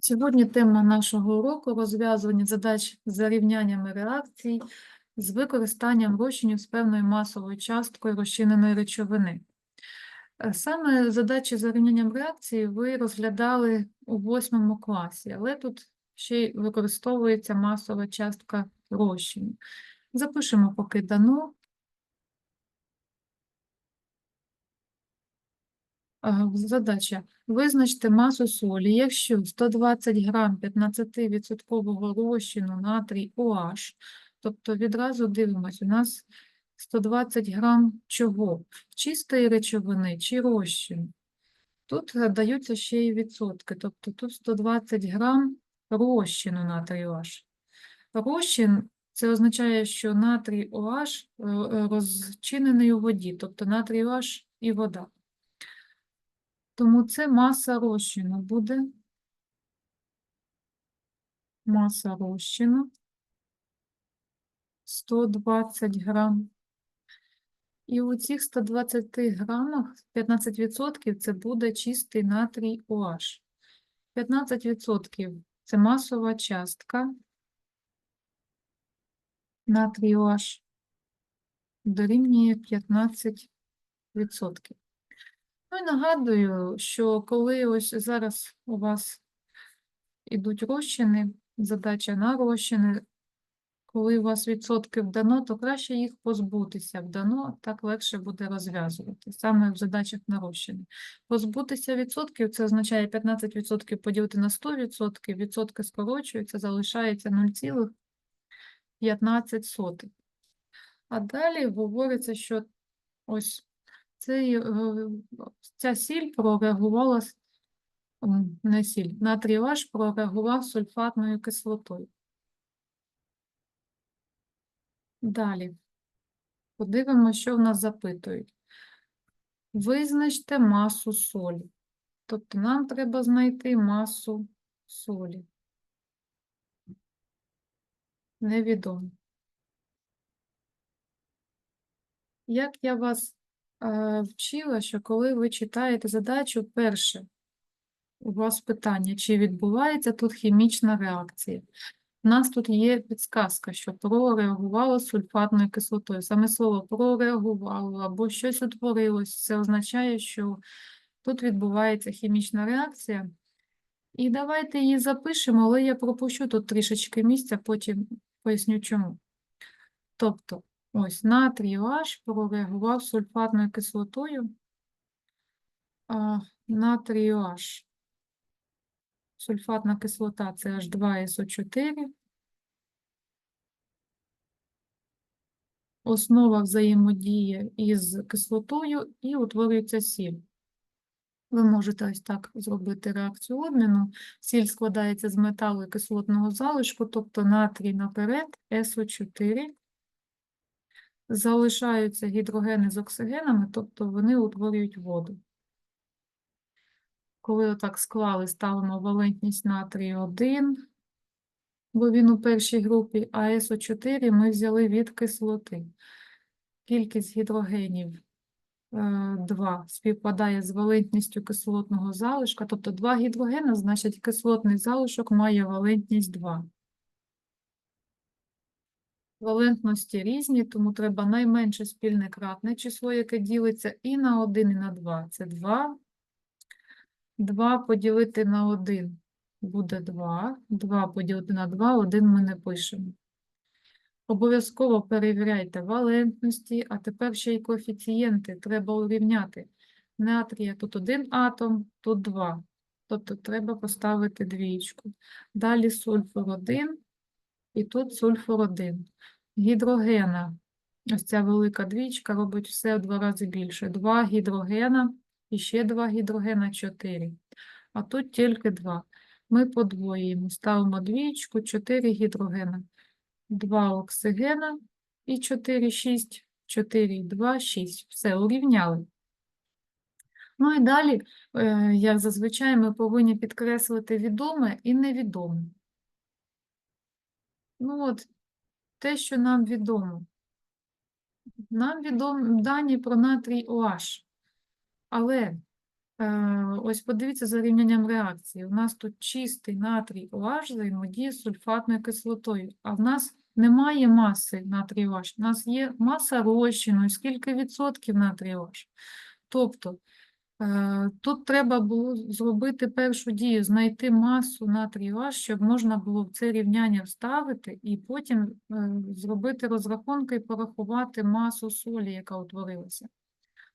Сьогодні тема нашого уроку розв'язування задач за рівняннями реакцій з використанням розчинів з певною масовою часткою розчиненої речовини. Е, Саме задачі за рівнянням реакції ви розглядали у восьмому класі, але тут ще й використовується масова частка розчину. Запишемо поки дано. Задача. Визначте масу солі, якщо 120 грам 15% розчину натрій OH, тобто відразу дивимось, у нас 120 грам чого? Чистої речовини чи розчину? Тут даються ще й відсотки, тобто тут 120 грам розчину натрій OH. Розчин – це означає, що натрій OH е, е, розчинений у воді, тобто натрій OH і вода. Тому це маса розчину буде. Маса розчину 120 грам. І у цих 120 грамах 15% це буде чистий натрій OH. 15% це масова частка натрій OH дорівнює 15%. Ну і нагадую, що коли ось зараз у вас ідуть розчини, задача на розчини, коли у вас відсотки вдано, то краще їх позбутися вдано, так легше буде розв'язувати, саме в задачах на розчини. Позбутися відсотків, це означає 15% поділити на 100%, відсотки скорочуються, залишається 0,15. А далі говориться, що ось цей, е, ця сіль прореагувала, не сіль, натрій OH прореагував сульфатною кислотою. Далі. Подивимося, що в нас запитують. Визначте масу солі. Тобто нам треба знайти масу солі. Невідомо. Як я вас вчила, що коли ви читаєте задачу, перше, у вас питання, чи відбувається тут хімічна реакція. У нас тут є підсказка, що прореагувало з сульфатною кислотою. Саме слово прореагувало або щось утворилось, це означає, що тут відбувається хімічна реакція. І давайте її запишемо, але я пропущу тут трішечки місця, потім поясню чому. Тобто, ось натрій OH прореагував сульфатною кислотою. А, натрій OH. Сульфатна кислота це H2SO4. Основа взаємодіє із кислотою і утворюється сіль. Ви можете ось так зробити реакцію обміну. Сіль складається з металу і кислотного залишку, тобто натрій наперед, СО4. Залишаються гідрогени з оксигенами, тобто вони утворюють воду. Коли отак склали, ставимо валентність натрію 1, бо він у першій групі, а СО4 ми взяли від кислоти. Кількість гідрогенів 2 співпадає з валентністю кислотного залишка, тобто 2 гідрогена, значить кислотний залишок має валентність 2. Валентності різні, тому треба найменше спільне кратне число, яке ділиться і на 1, і на 2. Це 2. 2 поділити на 1 буде 2. 2 поділити на 2, 1 ми не пишемо. Обов'язково перевіряйте валентності, а тепер ще й коефіцієнти треба урівняти. Натрія тут один атом, тут два. Тобто треба поставити двічку. Далі сульфур 1 і тут сульфур 1. Гідрогена, ось ця велика двічка робить все в два рази більше. Два гідрогена і ще два гідрогена 4. А тут тільки два. Ми подвоюємо, ставимо двічку, 4 гідрогена. 2 оксигена і 4, 6, 4, 2, 6. Все, урівняли. Ну і далі, е, як зазвичай, ми повинні підкреслити відоме і невідоме. Ну от, те, що нам відомо. Нам відомі дані про натрій OH. Але Е, Ось подивіться за рівнянням реакції. У нас тут чистий натрій OH взаємодіє з сульфатною кислотою, а в нас немає маси натрію OH. У нас є маса розчину, скільки відсотків натрію OH. Тобто тут треба було зробити першу дію, знайти масу натрію OH, щоб можна було в це рівняння вставити і потім е, зробити розрахунки і порахувати масу солі, яка утворилася.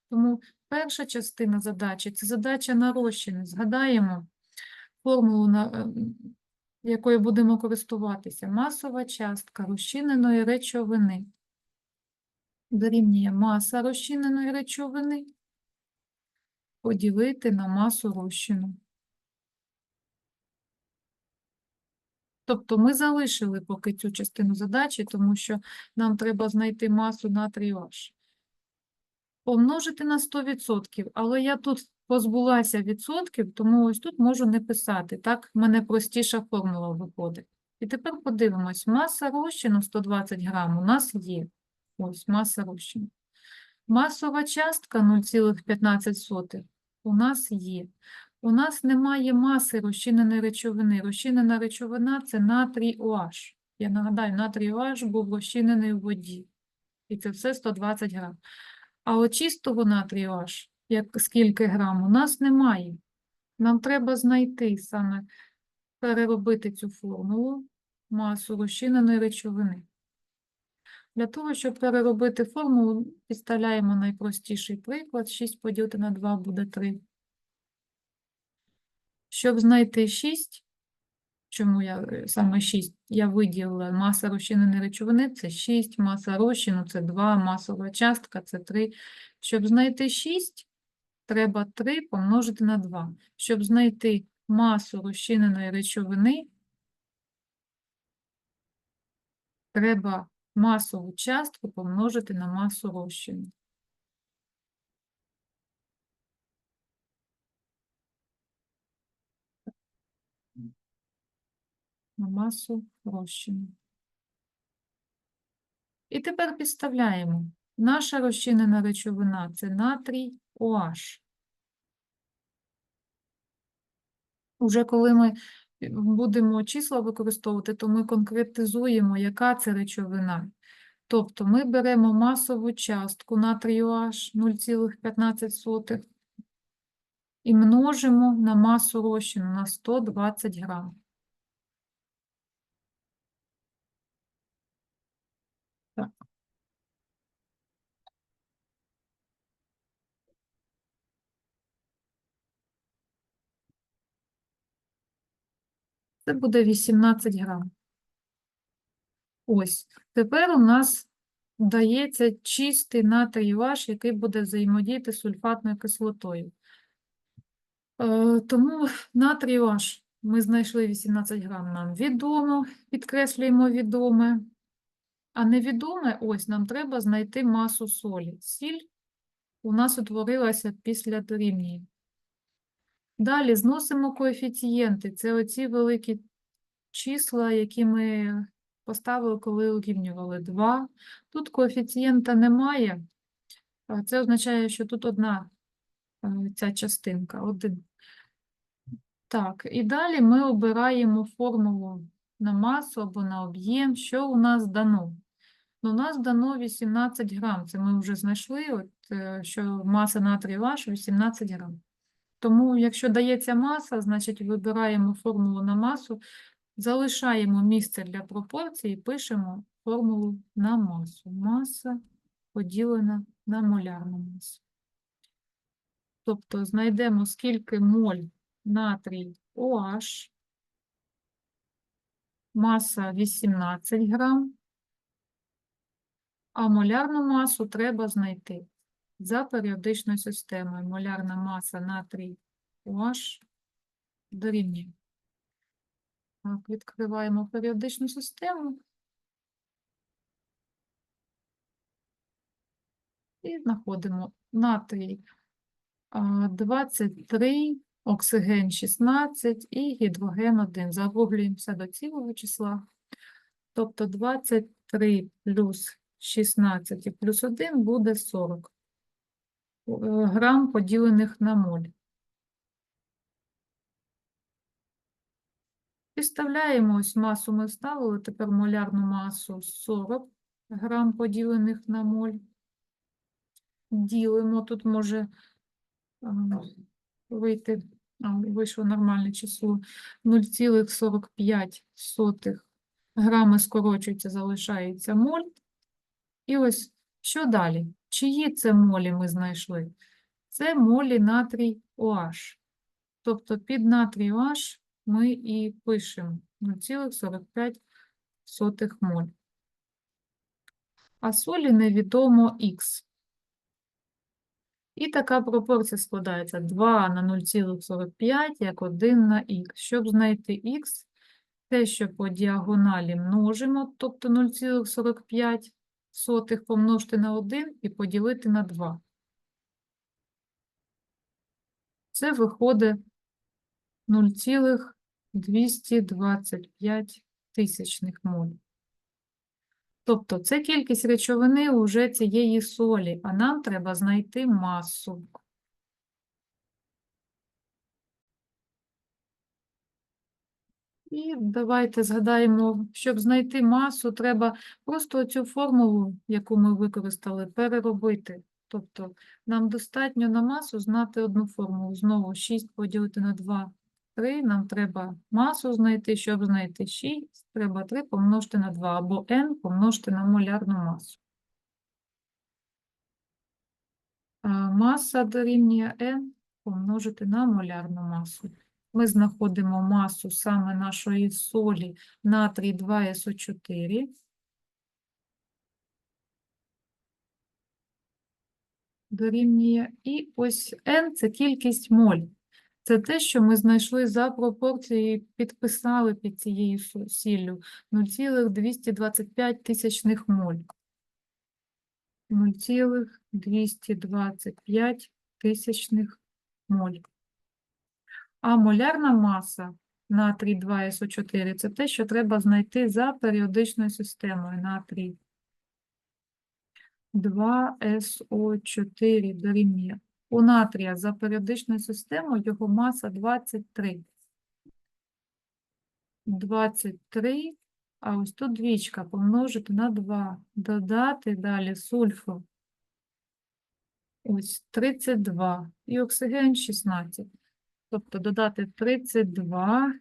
Тому перша частина задачі це задача на розчини. Згадаємо формулу, е, якою будемо користуватися. Масова частка розчиненої речовини дорівнює маса розчиненої речовини поділити на масу розчину. Тобто ми залишили поки цю частину задачі, тому що нам треба знайти масу натрію H помножити на 100%, але я тут позбулася відсотків, тому ось тут можу не писати. Так, в мене простіша формула виходить. І тепер подивимось, маса розчину 120 грам у нас є. Ось маса розчину. Масова частка 0,15 у нас є. У нас немає маси розчиненої речовини. Розчинена речовина – це натрій OH. Я нагадаю, натрій OH був розчинений у воді. І це все 120 грам. А от чистого натрію аж, як скільки грам, у нас немає. Нам треба знайти саме, переробити цю формулу масу розчиненої речовини. Для того, щоб переробити формулу, підставляємо найпростіший приклад. 6 поділити на 2 буде 3. Щоб знайти 6, чому я е, саме 6, я виділила маса розчиненої речовини це 6, маса розчину це 2, масова частка це 3. Щоб знайти 6, треба 3 помножити на 2. Щоб знайти масу розчиненої речовини, треба масову частку помножити на масу розчину. на масу розчину. І тепер підставляємо. Наша розчинена речовина це натрій OH. Уже коли ми будемо числа використовувати, то ми конкретизуємо, яка це речовина. Тобто ми беремо масову частку натрію OH 0,15 і множимо на масу розчину на 120 грам. Так. Це буде 18 грам. Ось. Тепер у нас дається чистий натрій OH, який буде взаємодіяти з сульфатною кислотою. Е, Тому натрій OH ми знайшли 18 грам нам відомо, підкреслюємо відоме. А невідоме, ось нам треба знайти масу солі. Сіль у нас утворилася після дорівнює. Далі зносимо коефіцієнти. Це оці великі числа, які ми поставили, коли урівнювали 2. Тут коефіцієнта немає. Це означає, що тут одна е, ця частинка, один. Так, і далі ми обираємо формулу на масу або на об'єм, що у нас дано. Ну, у нас дано 18 грам. Це ми вже знайшли, от, е, що маса натрію H 18 грам. Тому, якщо дається маса, значить вибираємо формулу на масу, залишаємо місце для пропорції, пишемо формулу на масу. Маса поділена на молярну масу. Тобто знайдемо, скільки моль натрій OH, маса 18 грам, а молярну масу треба знайти за періодичною системою. Молярна маса натрій OH дорівнює. Відкриваємо періодичну систему. І знаходимо натрій 23, оксиген 16 і гідроген 1. Закруглюємося до цілого числа. Тобто 23 плюс 16 і плюс 1 буде 40 е, грам поділених на моль. Підставляємо ось масу ми вставили, тепер молярну масу 40 грам поділених на моль. Ділимо, тут може ем, вийти, вийшло нормальне число 0,45 грами скорочується, залишається моль. І ось що далі? Чиї це молі ми знайшли? Це молі натрій OH. Тобто під натрій OH ми і пишемо 0,45 моль. А солі невідомо Х. І така пропорція складається 2 на 0,45 як 1 на х. Щоб знайти х, те, що по діагоналі множимо, тобто 0,45 сотих помножити на 1 і поділити на 2. Це виходить 0,225 тисячних моль. Тобто це кількість речовини уже цієї солі, а нам треба знайти масу. І давайте згадаємо, щоб знайти масу, треба просто цю формулу, яку ми використали, переробити. Тобто нам достатньо на масу знати одну формулу. Знову 6 поділити на 2, 3. Нам треба масу знайти. Щоб знайти 6, треба 3 помножити на 2, або n помножити на молярну масу. Маса дорівнює n помножити на молярну масу. Ми знаходимо масу саме нашої солі натрій 2СО4. Дорівнює. І ось n – це кількість моль. Це те, що ми знайшли за пропорцією, підписали під цією сіллю 0,225 тисячних моль. 0,225 тисячних моль. А молярна маса натрій 2СО4 – це те, що треба знайти за періодичною системою натрій 2СО4 дорівнює. У натрія за періодичною системою його маса 23. 23, а ось тут двічка помножити на 2. Додати далі сульфу. Ось 32. І оксиген 16. Тобто додати 32.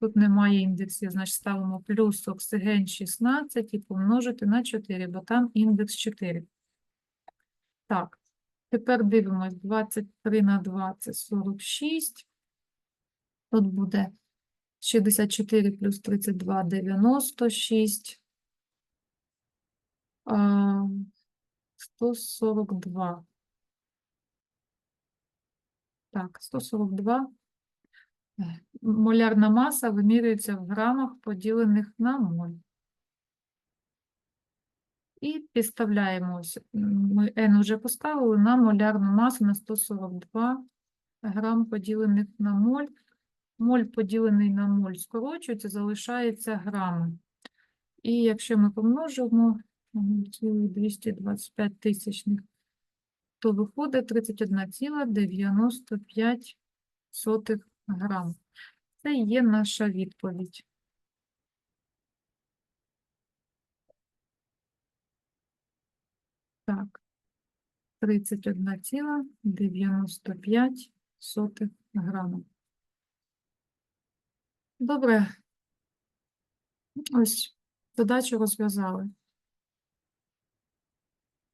Тут немає індексів, значить ставимо плюс оксиген 16 і помножити на 4, бо там індекс 4. Так, тепер дивимось, 23 на 2 – це 46. Тут буде 64 плюс 32 – 96. 142. Так, 142. Е, Молярна маса вимірюється в грамах, поділених на моль. І підставляємо, ми N вже поставили на молярну масу на 142 грам поділених на моль. Моль поділений на моль скорочується, залишається грами. І якщо ми помножимо на 0,225 тисячних, то виходить 31,95 грам. Це є наша відповідь. Так, 31,95 грама. Добре. Ось задачу розв'язали.